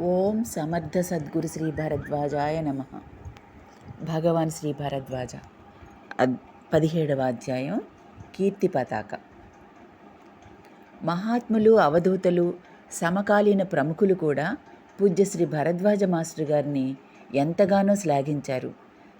ఓం సమర్థ సద్గురు శ్రీ భరద్వాజాయ నమ. భగవాన్ శ్రీ భరద్వాజ. అద్ పదిహేడవ అధ్యాయం కీర్తి పతాక. మహాత్ములు అవధూతలు సమకాలీన ప్రముఖులు కూడా పూజ్య శ్రీ భరద్వాజ మాస్టర్ గారిని ఎంతగానో శ్లాఘించారు.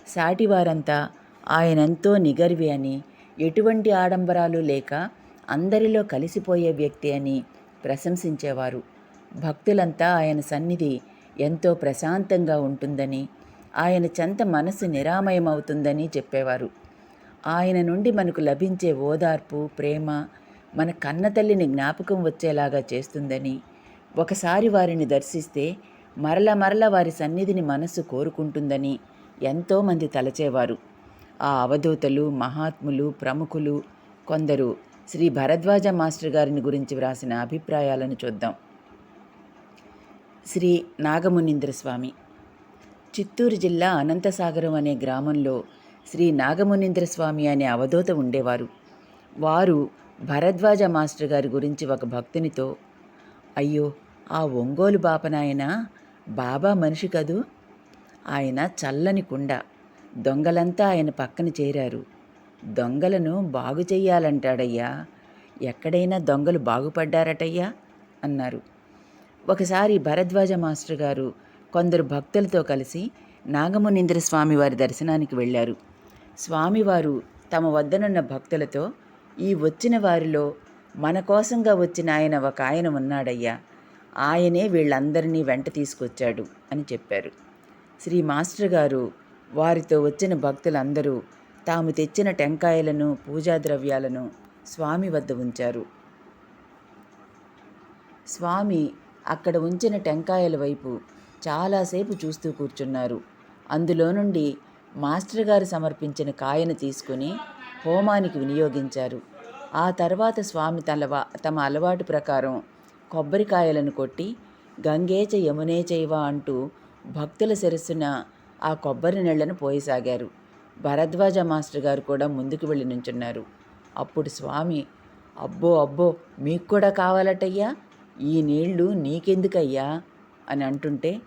సాటివారంతా ఆయనెంతో నిగర్వి అని ఎటువంటి ఆడంబరాలు లేక అందరిలో కలిసిపోయే వ్యక్తి అని ప్రశంసించేవారు. భక్తులంతా ఆయన సన్నిధి ఎంతో ప్రశాంతంగా ఉంటుందని ఆయన చెంత మనసు నిరామయమవుతుందని చెప్పేవారు. ఆయన నుండి మనకు లభించే ఓదార్పు ప్రేమ మన కన్నతల్లిని జ్ఞాపకం వచ్చేలాగా చేస్తుందని ఒకసారి వారిని దర్శిస్తే మరల మరల వారి సన్నిధిని మనస్సు కోరుకుంటుందని ఎంతోమంది తలచేవారు. ఆ అవధూతలు మహాత్ములు ప్రముఖులు కొందరు శ్రీ భరద్వాజ మాస్టర్ గారిని గురించి వ్రాసిన అభిప్రాయాలను చూద్దాం. శ్రీ నాగమునీంద్రస్వామి చిత్తూరు జిల్లా అనంతసాగరం అనే గ్రామంలో శ్రీ నాగమునీంద్ర స్వామి అనే అవధూత ఉండేవారు. వారు భరద్వాజ మాస్టర్ గారి గురించి ఒక భక్తునితో అయ్యో ఆ ఒంగోలు బాపనాయన బాబా మనిషి కదూ? ఆయన చల్లని కుండ దొంగలంతా ఆయన పక్కన చేరారు. దొంగలను బాగు చెయ్యాలంటాడయ్యా. ఎక్కడైనా దొంగలు బాగుపడ్డారటయ్యా అన్నారు. ఒకసారి భరద్వాజ మాస్టర్ గారు కొందరు భక్తులతో కలిసి నాగమునీంద్ర స్వామి వారి దర్శనానికి వెళ్ళారు. స్వామివారు తమ వద్దనున్న భక్తులతో ఈ వచ్చిన వారిలో మన కోసంగా వచ్చిన ఆయన ఒక ఆయన ఉన్నాడయ్యా ఆయనే వీళ్ళందరినీ వెంట తీసుకొచ్చాడు అని చెప్పారు. శ్రీ మాస్టర్ గారు వారితో వచ్చిన భక్తులందరూ తాము తెచ్చిన టెంకాయలను పూజా ద్రవ్యాలను స్వామి వద్ద ఉంచారు. స్వామి అక్కడ ఉంచిన టెంకాయల వైపు చాలాసేపు చూస్తూ కూర్చున్నారు. అందులో నుండి మాస్టర్ గారు సమర్పించిన కాయను తీసుకుని హోమానికి వినియోగించారు. ఆ తర్వాత స్వామి తలవా తమ అలవాటు ప్రకారం కొబ్బరికాయలను కొట్టి గంగేచ యమునే చైవ అంటూ భక్తుల శిరస్సున ఆ కొబ్బరి నీళ్ళను పోయసాగారు. భరద్వాజ మాస్టర్ గారు కూడా ముందుకు వెళ్ళి నుంచున్నారు. అప్పుడు స్వామి అబ్బో అబ్బో మీకు కూడా కావాలటయ్యా? ఈ నీళ్ళు నీకెందుకయ్యా? అని అంటుంటే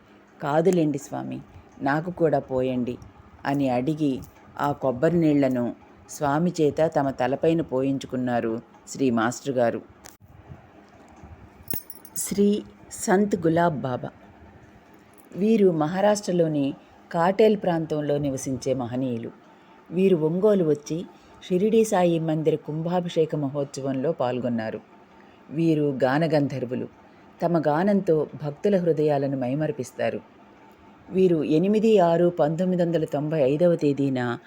కాదులేండి స్వామి నాకు కూడా పోయండి అని అడిగి ఆ కొబ్బరి నీళ్ళను స్వామి చేత తమ తలపైన పోయించుకున్నారు శ్రీ మాస్టర్ గారు శ్రీ సంత్ గులాబ్ బాబా. వీరు మహారాష్ట్రలోని కాటేల్ ప్రాంతంలో నివసించే మహనీయులు. వీరు ఒంగోలు వచ్చి షిరిడీ సాయి మందిర కుంభాభిషేక మహోత్సవంలో పాల్గొన్నారు. వీరు గానగంధర్వులు. తమ గానంతో భక్తుల హృదయాలను మైమరిపిస్తారు. వీరు ఎనిమిది ఆరు పంతొమ్మిది వందల తొంభై ఐదవ తేదీన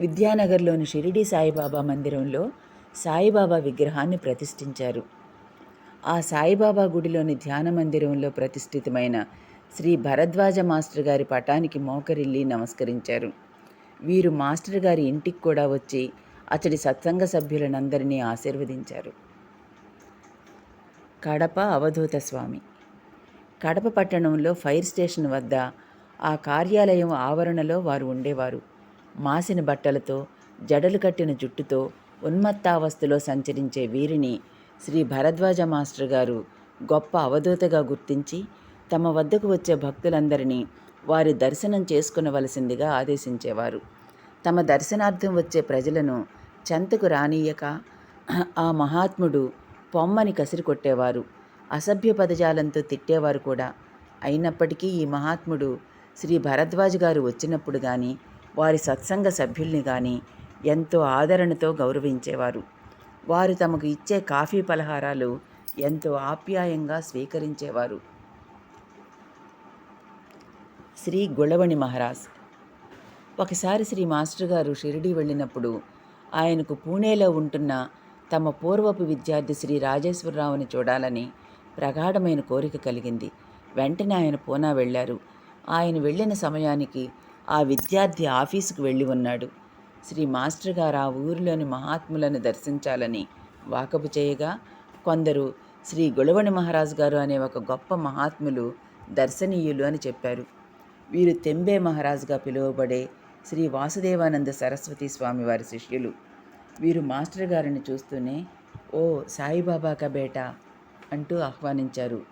విద్యానగర్లోని షిరిడి సాయిబాబా మందిరంలో సాయిబాబా విగ్రహాన్ని ప్రతిష్ఠించారు. ఆ సాయిబాబా గుడిలోని ధ్యాన మందిరంలో ప్రతిష్ఠితమైన శ్రీ భరద్వాజ మాస్టర్ గారి పటానికి మోకరిల్లి నమస్కరించారు. వీరు మాస్టర్ గారి ఇంటికి కూడా వచ్చి అతడి సత్సంగ సభ్యులనందరినీ ఆశీర్వదించారు. కడప అవధూత స్వామి. కడప పట్టణంలో ఫైర్ స్టేషన్ వద్ద ఆ కార్యాలయం ఆవరణలో వారు ఉండేవారు. మాసిన బట్టలతో జడలు కట్టిన జుట్టుతో ఉన్మత్తావస్థలో సంచరించే వీరిని శ్రీ భరద్వాజ మాస్టర్ గారు గొప్ప అవధూతగా గుర్తించి తమ వద్దకు వచ్చే భక్తులందరినీ వారి దర్శనం చేసుకునవలసిందిగా ఆదేశించేవారు. తమ దర్శనార్థం వచ్చే ప్రజలను చెంతకు రానీయక ఆ మహాత్ముడు పొమ్మని కసిరి కొట్టేవారు. అసభ్య పదజాలంతో తిట్టేవారు కూడా. అయినప్పటికీ ఈ మహాత్ముడు శ్రీ భరద్వాజ్ గారు వచ్చినప్పుడు కానీ వారి సత్సంగ సభ్యుల్ని కానీ ఎంతో ఆదరణతో గౌరవించేవారు. వారు తమకు ఇచ్చే కాఫీ పలహారాలు ఎంతో ఆప్యాయంగా స్వీకరించేవారు. శ్రీ గుళవణి మహారాజ్. ఒకసారి శ్రీ మాస్టర్ గారు షిరిడి వెళ్ళినప్పుడు ఆయనకు పూణేలో ఉంటున్న తమ పూర్వపు విద్యార్థి శ్రీ రాజేశ్వరరావుని చూడాలని ప్రగాఢమైన కోరిక కలిగింది. వెంటనే ఆయన పూనా వెళ్ళారు. ఆయన వెళ్ళిన సమయానికి ఆ విద్యార్థి ఆఫీసుకు వెళ్ళి ఉన్నాడు. శ్రీ మాస్టర్ గారు ఆ ఊరిలోని మహాత్ములను దర్శించాలని వాకపు చేయగా కొందరు శ్రీ గొలవణి మహారాజు గారు అనే ఒక గొప్ప మహాత్ములు దర్శనీయులు అని చెప్పారు. వీరు తెంబే మహారాజుగా పిలువబడే శ్రీ వాసుదేవానంద సరస్వతి స్వామి వారి శిష్యులు. వీరు మాస్టర్ గారిని చూస్తూనే ఓ సాయిబాబాక బేటా అంటూ ఆహ్వానించారు.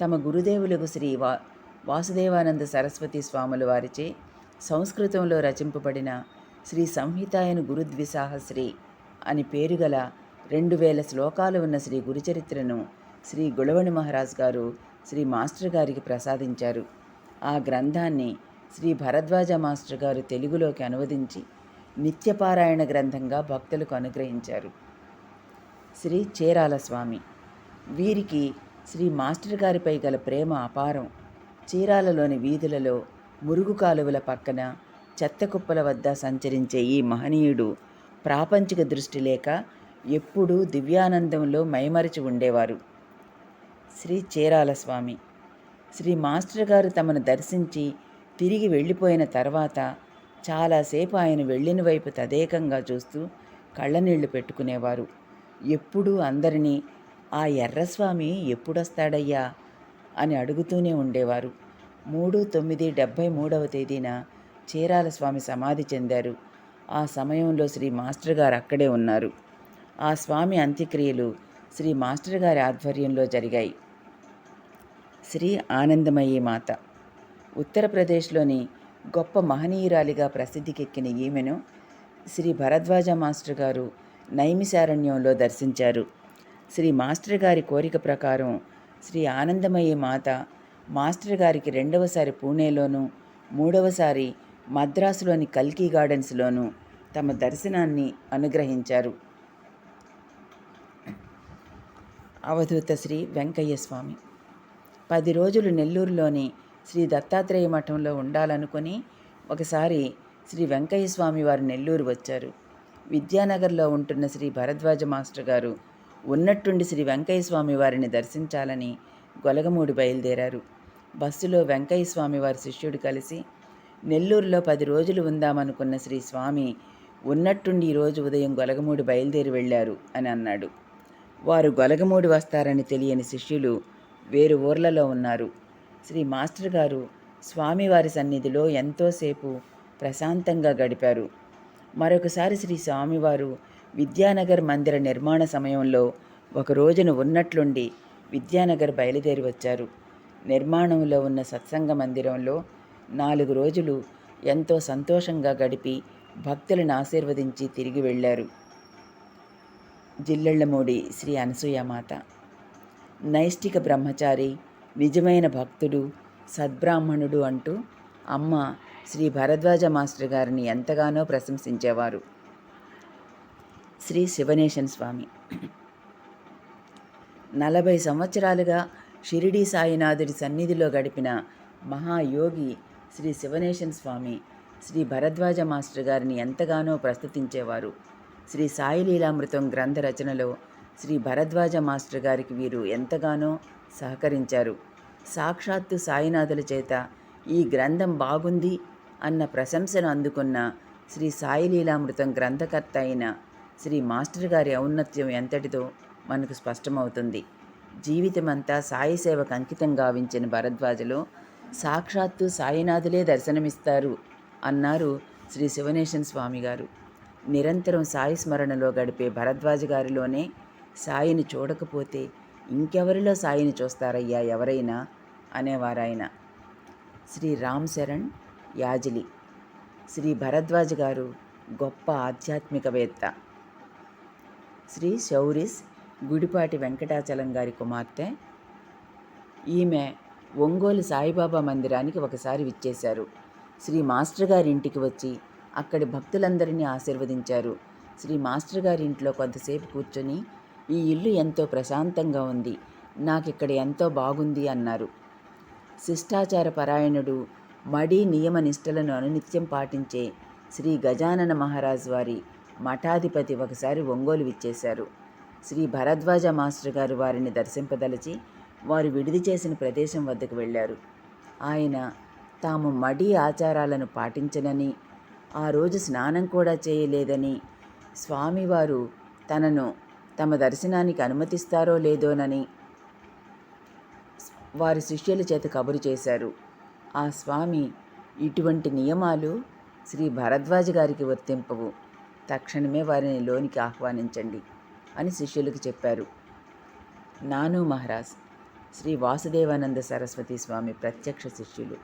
తమ గురుదేవులకు శ్రీ వా వాసుదేవానంద సరస్వతి స్వాముల వారిచే సంస్కృతంలో రచింపబడిన శ్రీ సంహితాయన గురుద్విసాహశ్రీ అని పేరుగల రెండు వేల శ్లోకాలు ఉన్న శ్రీ గురుచరిత్రను శ్రీ గుళవణి మహారాజ్ గారు శ్రీ మాస్టర్ గారికి ప్రసాదించారు. ఆ గ్రంథాన్ని శ్రీ భరద్వాజ మాస్టర్ గారు తెలుగులోకి అనువదించి నిత్యపారాయణ గ్రంథంగా భక్తులకు అనుగ్రహించారు. శ్రీ చేరాల స్వామి వీరికి శ్రీ మాస్టర్ గారిపై గల ప్రేమ అపారం. చీరాలలోని వీధులలో మురుగు కాలువల పక్కన చెత్త కుప్పల వద్ద సంచరించే ఈ మహనీయుడు ప్రాపంచిక దృష్టి లేక ఎప్పుడూ దివ్యానందంలో మైమరిచి ఉండేవారు. శ్రీ చేరాల స్వామి శ్రీ మాస్టర్ గారు తమను దర్శించి తిరిగి వెళ్ళిపోయిన తర్వాత చాలాసేపు ఆయన వెళ్ళిన వైపు తదేకంగా చూస్తూ కళ్ళనీళ్ళు పెట్టుకునేవారు. ఎప్పుడూ అందరినీ ఆ ఎర్రస్వామి ఎప్పుడొస్తాడయ్యా? అని అడుగుతూనే ఉండేవారు. మూడు తొమ్మిది డెబ్భై మూడవ తేదీన చీరాల స్వామి సమాధి చెందారు. ఆ సమయంలో శ్రీ మాస్టర్ గారు అక్కడే ఉన్నారు. ఆ స్వామి అంత్యక్రియలు శ్రీ మాస్టర్ గారి ఆధ్వర్యంలో జరిగాయి. శ్రీ ఆనందమయ్యి మాత. ఉత్తరప్రదేశ్లోని గొప్ప మహనీయురాలిగా ప్రసిద్ధికెక్కిన ఈమెను శ్రీ భరద్వాజ మాస్టర్ గారు నైమిశారణ్యంలో దర్శించారు. శ్రీ మాస్టర్ గారి కోరిక ప్రకారం శ్రీ ఆనందమయ్య మాత మాస్టర్ గారికి రెండవసారి పూణేలోను మూడవసారి మద్రాసులోని కల్కి గార్డెన్స్లోను తమ దర్శనాన్ని అనుగ్రహించారు. అవధూత శ్రీ వెంకయ్య స్వామి. పది రోజులు నెల్లూరులోని శ్రీ దత్తాత్రేయ మఠంలో ఉండాలనుకుని ఒకసారి శ్రీ వెంకయ్య స్వామి వారు నెల్లూరు వచ్చారు. విద్యానగర్లో ఉంటున్న శ్రీ భరద్వాజ మాస్టర్ గారు ఉన్నట్టుండి శ్రీ వెంకయ్య స్వామి వారిని దర్శించాలని గొలగమూడి బయలుదేరారు. బస్సులో వెంకయ్య స్వామి వారి శిష్యుడు కలిసి నెల్లూరులో పది రోజులు ఉందామనుకున్న శ్రీ స్వామి ఉన్నట్టుండి ఈరోజు ఉదయం గొలగమూడి బయలుదేరి వెళ్ళారు అని అన్నాడు. వారు గొలగమూడి వస్తారని తెలియని శిష్యులు వేరు ఊర్లలో ఉన్నారు. శ్రీ మాస్టర్ గారు స్వామివారి సన్నిధిలో ఎంతోసేపు ప్రశాంతంగా గడిపారు. మరొకసారి శ్రీ స్వామివారు విద్యానగర్ మందిర నిర్మాణ సమయంలో ఒక రోజున ఉన్నట్లుండి విద్యానగర్ బయలుదేరి వచ్చారు. నిర్మాణంలో ఉన్న సత్సంగ మందిరంలో నాలుగు రోజులు ఎంతో సంతోషంగా గడిపి భక్తులను ఆశీర్వదించి తిరిగి వెళ్ళారు. జిల్లెళ్ళమూడి శ్రీ అనసూయమాత నైష్టిక బ్రహ్మచారి నిజమైన భక్తుడు సద్బ్రాహ్మణుడు అంటూ అమ్మ శ్రీ భరద్వాజ మాస్టర్ గారిని ఎంతగానో ప్రశంసించేవారు. శ్రీ శివనేశన్ స్వామి. నలభై సంవత్సరాలుగా షిరిడీ సాయినాథుడి సన్నిధిలో గడిపిన మహాయోగి శ్రీ శివనేశన్ స్వామి శ్రీ భరద్వాజ మాస్టర్ గారిని ఎంతగానో ప్రస్తుతించేవారు. శ్రీ సాయి లీలామృతం గ్రంథ రచనలో శ్రీ భరద్వాజ మాస్టర్ గారికి వీరు ఎంతగానో సహకరించారు. సాక్షాత్తు సాయినాథుల చేత ఈ గ్రంథం బాగుంది అన్న ప్రశంసను అందుకున్న శ్రీ సాయి లీలామృతం గ్రంథకర్త అయిన శ్రీ మాస్టర్ గారి ఔన్నత్యం ఎంతటిదో మనకు స్పష్టమవుతుంది. జీవితమంతా సాయి సేవకు అంకితం గావించిన భరద్వాజలో సాక్షాత్తు సాయినాథులే దర్శనమిస్తారు అన్నారు శ్రీ శివనేశన్ స్వామి గారు నిరంతరం సాయి స్మరణలో గడిపే భరద్వాజ గారిలోనే సాయిని చూడకపోతే ఇంకెవరిలో సాయిని చూస్తారయ్యా ఎవరైనా? అనేవారాయన. శ్రీ రామ్ శరణ్ యాజిలి. శ్రీ భరద్వాజ్ గారు గొప్ప ఆధ్యాత్మికవేత్త. శ్రీ శౌరిస్ గుడిపాటి వెంకటాచలం గారి కుమార్తె. ఈమె ఒంగోలు సాయిబాబా మందిరానికి ఒకసారి విచ్చేశారు. శ్రీ మాస్టర్ గారింటికి వచ్చి అక్కడి భక్తులందరినీ ఆశీర్వదించారు. శ్రీ మాస్టర్ గారి ఇంట్లో కొంతసేపు కూర్చొని ఈ ఇల్లు ఎంతో ప్రశాంతంగా ఉంది. నాకిక్కడ ఎంతో బాగుంది అన్నారు. శిష్టాచార పరాయణుడు మడి నియమ నిష్టలను అనునిత్యం పాటించే శ్రీ గజానన మహారాజ్ వారి మఠాధిపతి ఒకసారి ఒంగోలు విచ్చేశారు. శ్రీ భరద్వాజ మాస్టర్ గారు వారిని దర్శింపదలిచి వారు విడిది చేసిన ప్రదేశం వద్దకు వెళ్ళారు. ఆయన తాము మడి ఆచారాలను పాటించనని ఆ రోజు స్నానం కూడా చేయలేదని స్వామివారు తనను తమ దర్శనానికి అనుమతిస్తారో లేదోనని వారి శిష్యుల చేత కబురు చేశారు. ఆ స్వామి ఇటువంటి నియమాలు శ్రీ భరద్వాజ గారికి వర్తింపవు. తక్షణమే వారిని లోనికి ఆహ్వానించండి అని శిష్యులకు చెప్పారు. నాను మహారాజ్ శ్రీ వాసుదేవానంద సరస్వతి స్వామి ప్రత్యక్ష శిష్యులు.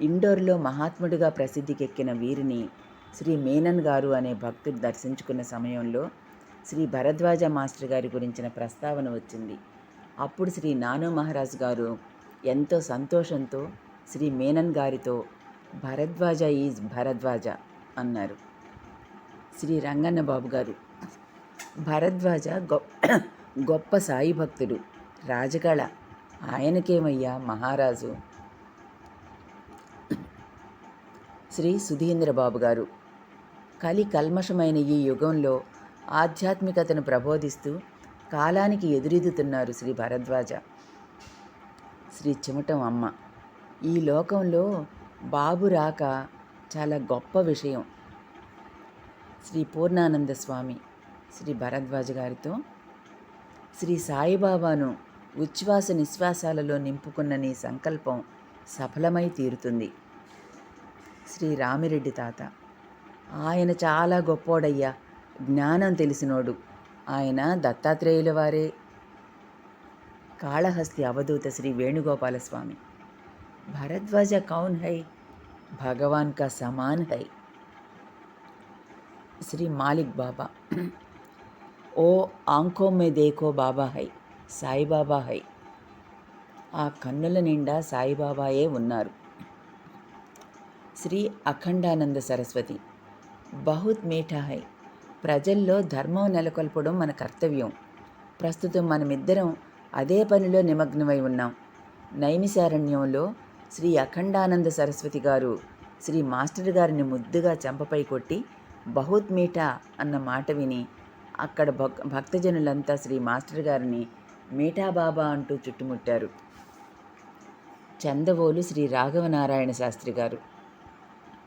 ఇండోర్లో మహాత్ముడిగా ప్రసిద్ధికెక్కిన వీరిని శ్రీ మేనన్ గారు అనే భక్తుడు దర్శించుకున్న సమయంలో శ్రీ భరద్వాజ మాస్టర్ గారి గురించిన ప్రస్తావన వచ్చింది. అప్పుడు శ్రీ నానో మహారాజ్ గారు ఎంతో సంతోషంతో శ్రీ మేనన్ గారితో భరద్వాజ ఈజ్ భరద్వాజ అన్నారు. శ్రీ రంగన్న బాబు గారు భరద్వాజ గొప్ప గొప్ప సాయి భక్తుడు రాజకళ ఆయనకేమయ్యా మహారాజు? శ్రీ సుధీంద్రబాబు గారు కలి కల్మషమైన ఈ యుగంలో ఆధ్యాత్మికతను ప్రబోధిస్తూ కాలానికి ఎదురెదుతున్నారు శ్రీ భరద్వాజ. శ్రీ చిమటం అమ్మ. ఈ లోకంలో బాబు రాక చాలా గొప్ప విషయం. శ్రీ పూర్ణానంద స్వామి శ్రీ భరద్వాజ గారితో శ్రీ సాయిబాబాను ఉచ్ఛ్వాస నిశ్వాసాలలో నింపుకున్న నీ సంకల్పం సఫలమై తీరుతుంది. శ్రీ రామిరెడ్డి తాత. ఆయన చాలా గొప్పోడయ్యా. జ్ఞానం తెలిసినోడు. ఆయన దత్తాత్రేయుల వారే కాళహస్తి అవధూత శ్రీ వేణుగోపాల స్వామి భరద్వాజ కౌన్ హై భగవాన్ కా సమాన్ హై. శ్రీ మాలిక్ బాబా. ఓ ఆంకో మే దేకో బాబా హై సాయిబాబా హై. ఆ కన్నుల నిండా సాయిబాబాయే ఉన్నారు. శ్రీ అఖండానంద సరస్వతి. బహుత్ మీఠా హై. ప్రజల్లో ధర్మం నెలకొల్పడం మన కర్తవ్యం. ప్రస్తుతం మనమిద్దరం అదే పనిలో నిమగ్నమై ఉన్నాం. నైమిశారణ్యంలో శ్రీ అఖండానంద సరస్వతి గారు శ్రీ మాస్టర్ గారిని ముద్దుగా చెంపపై కొట్టి బహుత్ మీఠా అన్న మాట విని అక్కడ భక్ భక్తజనులంతా శ్రీ మాస్టర్ గారిని మీఠా బాబా అంటూ చుట్టుముట్టారు. చందవోలు శ్రీ రాఘవనారాయణ శాస్త్రి గారు.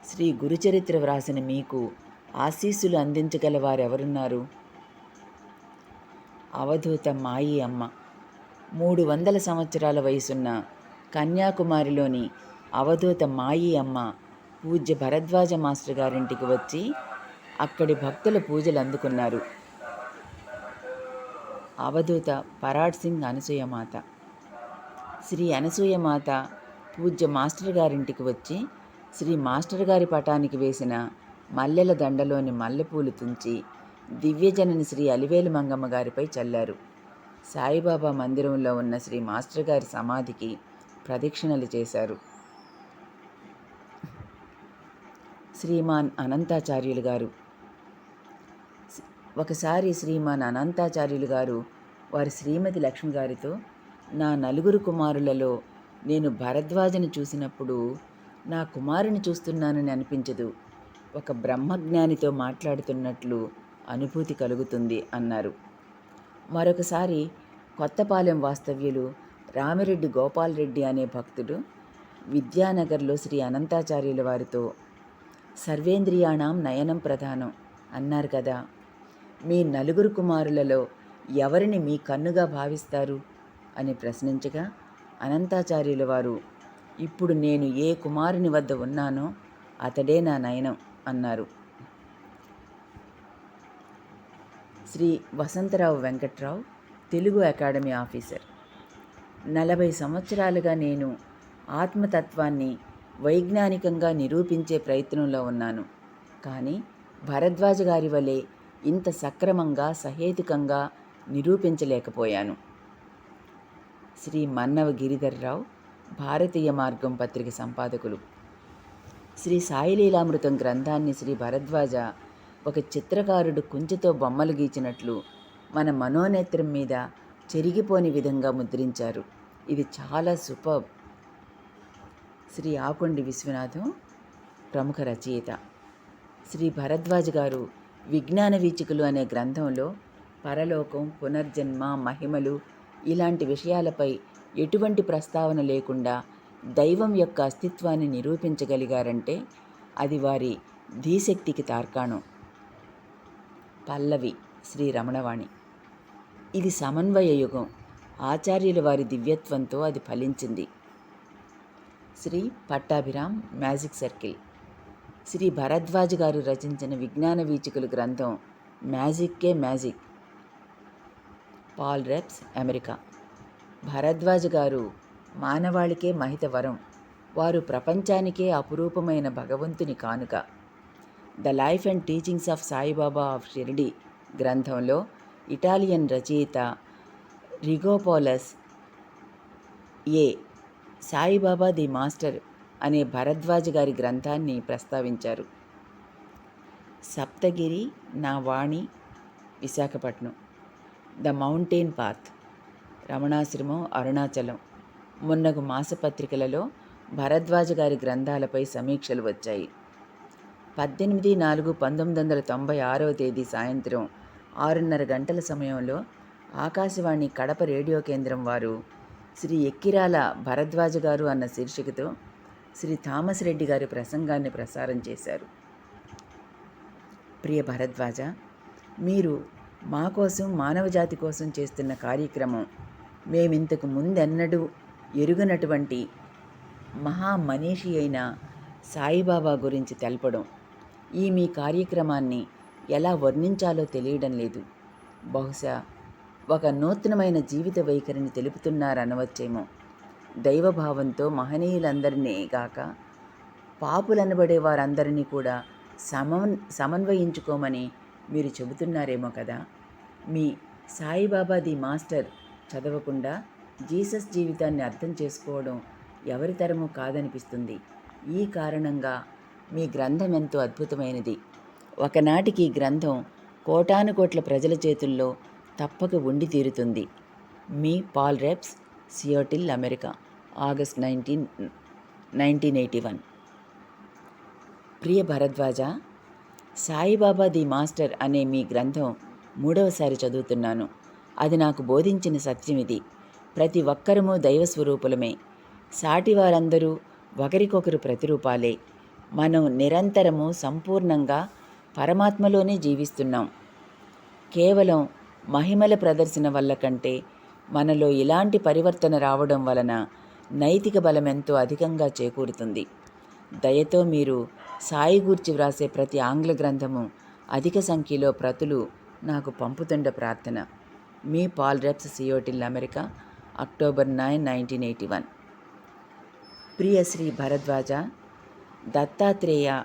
శ్రీ గురుచరిత్ర వ్రాసిన మీకు ఆశీస్సులు అందించగల వారెవరున్నారు అవధూత మాయి అమ్మ. మూడు వందల సంవత్సరాల వయసున్న కన్యాకుమారిలోని అవధూత మాయి అమ్మ పూజ్య భరద్వాజ మాస్టర్ గారింటికి వచ్చి అక్కడి భక్తుల పూజలు అందుకున్నారు. అవధూత పరాడ్ సింగ్ అనసూయమాత. శ్రీ అనసూయమాత పూజ్య మాస్టర్ గారింటికి వచ్చి శ్రీ మాస్టర్ గారి పటానికి వేసిన మల్లెల దండలోని మల్లెపూలు తుంచి దివ్యజనని శ్రీ అలివేలు మంగమ్మ గారిపై చల్లారు. సాయిబాబా మందిరంలో ఉన్న శ్రీ మాస్టర్ గారి సమాధికి ప్రదక్షిణలు చేశారు. శ్రీమాన్ అనంతాచార్యులు గారు. ఒకసారి శ్రీమాన్ అనంతాచార్యులు గారు వారి శ్రీమతి లక్ష్మి గారితో నా నలుగురు కుమారులలో నేను భరద్వాజను చూసినప్పుడు నా కుమారుని చూస్తున్నానని అనిపించదు. ఒక బ్రహ్మజ్ఞానితో మాట్లాడుతున్నట్లు అనుభూతి కలుగుతుంది అన్నారు. మరొకసారి కొత్తపాలెం వాస్తవ్యులు రామిరెడ్డి గోపాలరెడ్డి అనే భక్తుడు విద్యానగర్లో శ్రీ అనంతాచార్యుల వారితో సర్వేంద్రియాణం నయనం ప్రధానం అన్నారు కదా. మీ నలుగురు కుమారులలో ఎవరిని మీ కన్నుగా భావిస్తారు? అని ప్రశ్నించగా అనంతాచార్యుల వారు ఇప్పుడు నేను ఏ కుమారుని వద్ద ఉన్నానో అతడే నా నయనం. అన్నారు. Shri Vasantharao Venkatrao Telugu academy officer. నలభై సంవత్సరాలుగా నేను ఆత్మతత్వాన్ని వైజ్ఞానికంగా నిరూపించే ప్రయత్నంలో ఉన్నాను. కానీ భరద్వాజ గారి వలె ఇంత సక్రమంగా సహేతుకంగా నిరూపించలేకపోయాను. శ్రీ మన్నవ గిరిధర్రావు భారతీయ మార్గం పత్రిక సంపాదకులు. శ్రీ సాయిలీలామృతం గ్రంథాన్ని శ్రీ భరద్వాజ ఒక చిత్రకారుడు కుంచెతో బొమ్మలు గీచినట్లు మన మనోనేత్రం మీద చెరిగిపోని విధంగా ముద్రించారు. ఇది చాలా సూపర్. శ్రీ ఆకొండి విశ్వనాథం ప్రముఖ రచయిత. శ్రీ భరద్వాజ్ గారు విజ్ఞాన వీచికలు అనే గ్రంథంలో పరలోకం పునర్జన్మ మహిమలు ఇలాంటి విషయాలపై ఎటువంటి ప్రస్తావన లేకుండా దైవం యొక్క అస్తిత్వాన్ని నిరూపించగలిగారంటే అది వారి ధీశక్తికి తార్కాణం. పల్లవి శ్రీ రమణవాణి. ఇది సమన్వయ యుగం. ఆచార్యుల వారి దివ్యత్వంతో అది ఫలించింది. Shri Pattabhiram magic circle. Shri Bharadwaj గారు రచించిన విజ్ఞాన వీచికలు గ్రంథం మ్యాజిక్కే magic. Paul Reps America. Bharadwaj garu మానవాళికే మహిత వరం. వారు ప్రపంచానికే అపురూపమైన భగవంతుని కానుక. The life and teachings of Saibaba of Shirdi గ్రంథంలో ఇటాలియన్ రచయిత Rigopoulos A Saibaba the master అనే భరద్వాజ్ గారి గ్రంథాన్ని ప్రస్తావించారు. సప్తగిరి నా వాణి Visakhapatnam. The mountain path. Ramanasramam Arunachalam. మొన్నగు మాసపత్రికలలో భరద్వాజ గారి గ్రంథాలపై సమీక్షలు వచ్చాయి. పద్దెనిమిది నాలుగు పంతొమ్మిది వందల తొంభై ఆరవ తేదీ సాయంత్రం ఆరున్నర గంటల సమయంలో ఆకాశవాణి కడప రేడియో కేంద్రం వారు శ్రీ ఎక్కిరాల భరద్వాజ గారు అన్న శీర్షికతో శ్రీ థామస్ రెడ్డి గారి ప్రసంగాన్ని ప్రసారం చేశారు. ప్రియ భరద్వాజ మీరు మా కోసం మానవజాతి కోసం చేస్తున్న కార్యక్రమం మేమింతకు ముందెన్నడూ ఎరుగనటువంటి మహా మనీషి అయిన సాయిబాబా గురించి తెలపడం ఈ మీ కార్యక్రమాన్ని ఎలా వర్ణించాలో తెలియడం లేదు. బహుశా ఒక నూతనమైన జీవిత వైఖరిని తెలుపుతున్నారనవచ్చేమో. దైవభావంతో మహనీయులందరినీ గాక పాపులనబడే వారందరినీ కూడా సమన్ సమన్వయించుకోమని మీరు చెబుతున్నారేమో కదా. మీ సాయిబాబా ది మాస్టర్ చదవకుండా జీసస్ జీవితాన్ని అర్థం చేసుకోవడం ఎవరి తరము కాదనిపిస్తుంది. ఈ కారణంగా మీ గ్రంథం ఎంతో అద్భుతమైనది. ఒకనాటికి ఈ గ్రంథం కోటాను కోట్ల ప్రజల చేతుల్లో తప్పక ఉండి తీరుతుంది. మీ Paul Reps Seattle America August nineteen nineteen eighty one. Priya Bharadwaja Saibaba the master అనే మీ గ్రంథం మూడవసారి చదువుతున్నాను. అది నాకు బోధించిన సత్యం ఇది ప్రతి ఒక్కరము దైవ స్వరూపులమే సాటి వారందరూ ఒకరికొకరు ప్రతిరూపాలే. మనం నిరంతరము సంపూర్ణంగా పరమాత్మలోనే జీవిస్తున్నాం. కేవలం మహిమల ప్రదర్శన వల్ల కంటే మనలో ఇలాంటి పరివర్తన రావడం వలన నైతిక బలం ఎంతో అధికంగా చేకూరుతుంది. దయతో మీరు సాయి గూర్చి వ్రాసే ప్రతి ఆంగ్ల గ్రంథము అధిక సంఖ్యలో ప్రతులు నాకు పంపుతుండ ప్రార్థన. మీ Paul Reps Seattle America October nine nineteen eighty one. Priya Shri Bharadwaja Dattatreya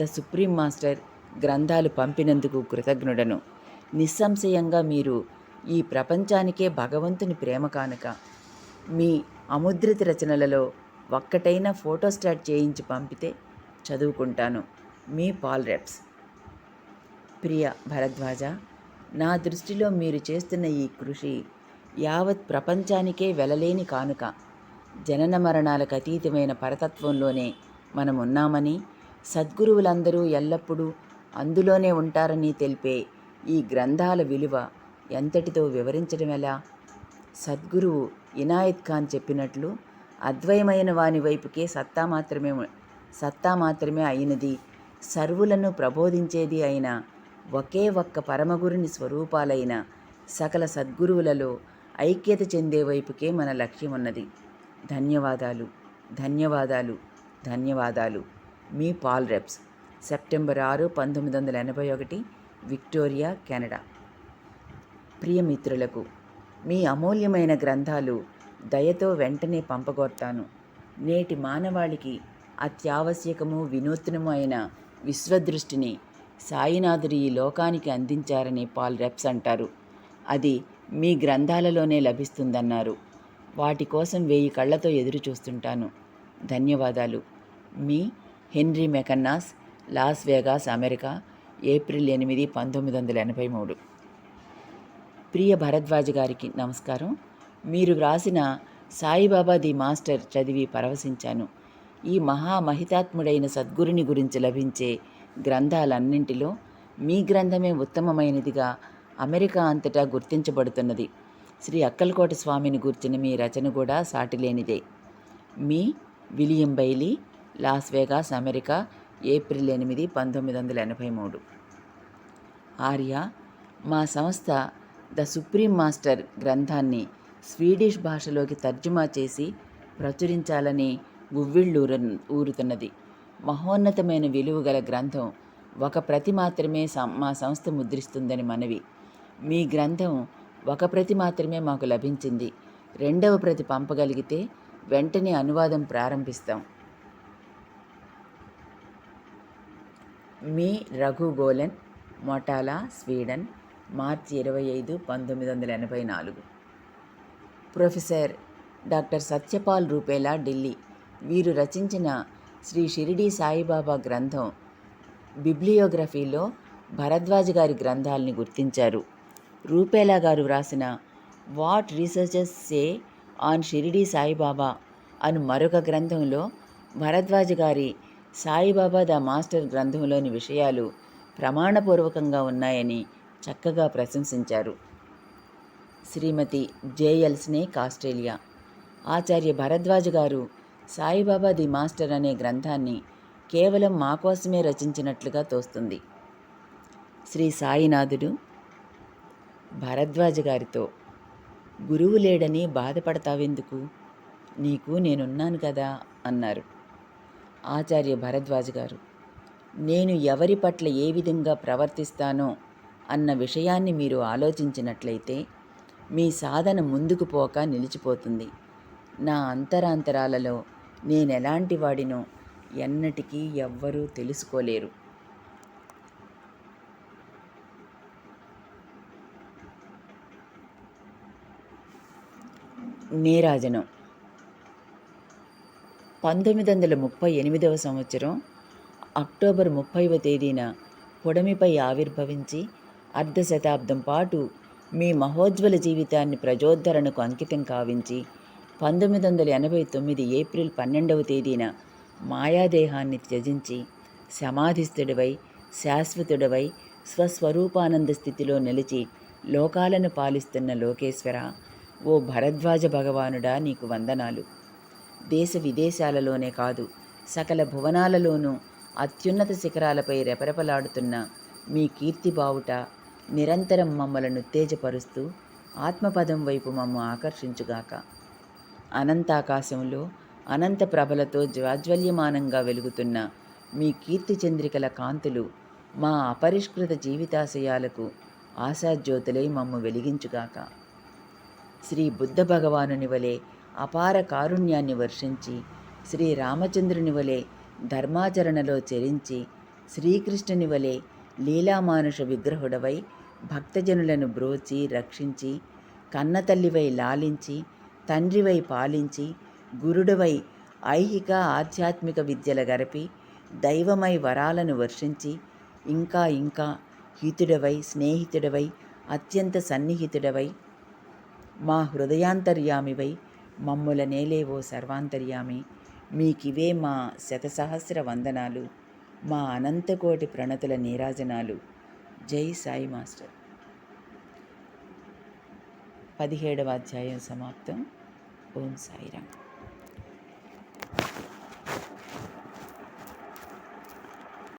the supreme master గ్రంథాలు పంపినందుకు కృతజ్ఞుడను. నిస్సంశయంగా మీరు ఈ ప్రపంచానికే భగవంతుని ప్రేమ కానుక. మీ అముద్రిత రచనలలో ఒక్కటైన ఫోటోస్టాట్ చేయించి పంపితే చదువుకుంటాను. మీ పాల్ రెప్స్ ప్రియ భరద్వాజ నా దృష్టిలో మీరు చేస్తున్న ఈ కృషి యావత్ ప్రపంచానికే వెలలేని కానుక. జనన మరణాలకు అతీతమైన పరతత్వంలోనే మనం ఉన్నామని సద్గురువులందరూ ఎల్లప్పుడూ అందులోనే ఉంటారని తెలిపే ఈ గ్రంథాల విలువ ఎంతటితో వివరించడం ఎలా? సద్గురువు ఇనాయత్ ఖాన్ చెప్పినట్లు అద్వయమైన వాని వైపుకే సత్తా మాత్రమే సత్తా మాత్రమే అయినది. సర్వులను ప్రబోధించేది అయిన ఒకే ఒక్క పరమగురుని స్వరూపాలైన సకల సద్గురువులలో ఐక్యత చెందే వైపుకే మన లక్ష్యం ఉన్నది ధన్యవాదాలు ధన్యవాదాలు ధన్యవాదాలు. మీ పాల్ రెప్స్ సెప్టెంబర్ ఆరు పంతొమ్మిది వందల ఎనభై ఒకటి విక్టోరియా కెనడా. ప్రియమిత్రులకు మీ అమూల్యమైన గ్రంథాలు దయతో వెంటనే పంపగొడతాను నేటి మానవాళికి అత్యావశ్యకము వినూత్నము అయిన విశ్వదృష్టిని సాయినాథుడు ఈ లోకానికి అందించారని పాల్ రెప్స్ అంటారు. అది మీ గ్రంథాలలోనే లభిస్తుందన్నారు. వాటి కోసం వెయ్యి కళ్ళతో ఎదురు చూస్తుంటాను. ధన్యవాదాలు. మీ Henry McKennas Las Vegas America April ఎనిమిది పంతొమ్మిది వందల ఎనభై మూడు. ప్రియ భరద్వాజ్ గారికి నమస్కారం. మీరు వ్రాసిన సాయిబాబా ది మాస్టర్ చదివి పరవశించాను. ఈ మహా మహితాత్ముడైన సద్గురుని గురించి లభించే గ్రంథాలన్నింటిలో మీ గ్రంథమే ఉత్తమమైనదిగా అమెరికా అంతటా గుర్తించబడుతున్నది. శ్రీ అక్కలకోట స్వామిని గూర్చిన మీ రచన కూడా సాటిలేనిదే. మీ William Bailey Las Vegas America April ఎనిమిది పంతొమ్మిది వందల ఎనభై మూడు. ఆర్య మా సంస్థ ద సుప్రీం మాస్టర్ గ్రంథాన్ని స్వీడిష్ భాషలోకి తర్జుమా చేసి ప్రచురించాలని ఉవ్విళ్ళూర ఊరుతున్నది. మహోన్నతమైన విలువ గల గ్రంథం ఒక ప్రతి మాత్రమే సం- మా సంస్థ ముద్రిస్తుందని మనవి. మీ గ్రంథం ఒక ప్రతి మాత్రమే మాకు లభించింది. రెండవ ప్రతి పంపగలిగితే వెంటనే అనువాదం ప్రారంభిస్తాం. మీ రఘు గోలన్ మొటాలా స్వీడన్ మార్చి ఇరవై ఐదు పంతొమ్మిది వందల ఎనభై నాలుగు. Professor doctor Satyapal Rupela Delhi. వీరు రచించిన శ్రీ షిరిడి సాయిబాబా గ్రంథం బిబ్లియోగ్రఫీలో భరద్వాజ్ గారి గ్రంథాలని గుర్తించారు. రూపేలా గారు వ్రాసిన what researchers say on Shirdi Saibaba అను మరొక గ్రంథంలో భరద్వాజ్ గారి సాయిబాబా ద మాస్టర్ గ్రంథంలోని విషయాలు ప్రమాణపూర్వకంగా ఉన్నాయని చక్కగా ప్రశంసించారు. శ్రీమతి J L Snake Australia. Acharya Bharadwaj garu Saibaba the master అనే గ్రంథాన్ని కేవలం మా కోసమే రచించినట్లుగా తోస్తుంది. శ్రీ సాయినాథుడు భరద్వాజ్ గారితో గురువు లేడని బాధపడతావెందుకు? నీకు నేనున్నాను కదా అన్నారు ఆచార్య భరద్వాజ్ గారు. నేను ఎవరి పట్ల ఏ విధంగా ప్రవర్తిస్తానో అన్న విషయాన్ని మీరు ఆలోచించినట్లయితే మీ సాధన ముందుకు పోక నిలిచిపోతుంది. నా అంతరాంతరాలలో నేనెలాంటి వాడినో ఎన్నటికీ ఎవ్వరూ తెలుసుకోలేరు. నీరాజనం. పంతొమ్మిది వందల ముప్పై ఎనిమిదవ సంవత్సరం అక్టోబర్ ముప్పైవ తేదీన పొడమిపై ఆవిర్భవించి అర్ధ శతాబ్దం పాటు మీ మహోజ్వల జీవితాన్ని ప్రజోద్ధరణకు అంకితం కావించి పంతొమ్మిది వందల ఎనభై తొమ్మిది ఏప్రిల్ పన్నెండవ తేదీన మాయాదేహాన్ని త్యజించి సమాధిస్థుడివై శాశ్వతుడవై స్వస్వరూపానంద స్థితిలో నిలిచి లోకాలను పాలిస్తున్న లోకేశ్వర ఓ భరద్వాజ భగవానుడా నీకు వందనాలు. దేశ విదేశాలలోనే కాదు సకల భువనాలలోనూ అత్యున్నత శిఖరాలపై రెపరెపలాడుతున్న మీ కీర్తి బావుట నిరంతరం మమ్మలను ఉత్తేజపరుస్తూ ఆత్మపదం వైపు మమ్మ ఆకర్షించుగాక. అనంతాకాశంలో అనంత ప్రభలతో జ్వాజ్వల్యమానంగా వెలుగుతున్న మీ కీర్తి చంద్రికల కాంతులు మా అపరిష్కృత జీవితాశయాలకు ఆశాజ్యోతులై మమ్ము వెలిగించుగాక. శ్రీ బుద్ధ భగవానుని వలె అపార కారుణ్యాన్ని వర్షించి శ్రీ రామచంద్రుని వలె ధర్మాచరణలో చెరించి శ్రీకృష్ణుని వలె లీలామానుష విగ్రహుడవై భక్తజనులను బ్రోచి రక్షించి కన్నతల్లివై లాలించి తండ్రివై పాలించి గురుడవై ఐహిక ఆధ్యాత్మిక విద్యల గరపి దైవమై వరాలను వర్షించి ఇంకా ఇంకా హితుడవై స్నేహితుడవై అత్యంత సన్నిహితుడవై మా హృదయాంతర్యామివై మమ్ముల నేలేవో సర్వాంతర్యామి. మీకివే మా శతసహస్ర వందనాలు మా అనంతకోటి ప్రణతుల నీరాజనాలు. జై సాయి మాస్టర్. పదిహేడవ అధ్యాయం సమాప్తం. ఓం సాయిరామ్.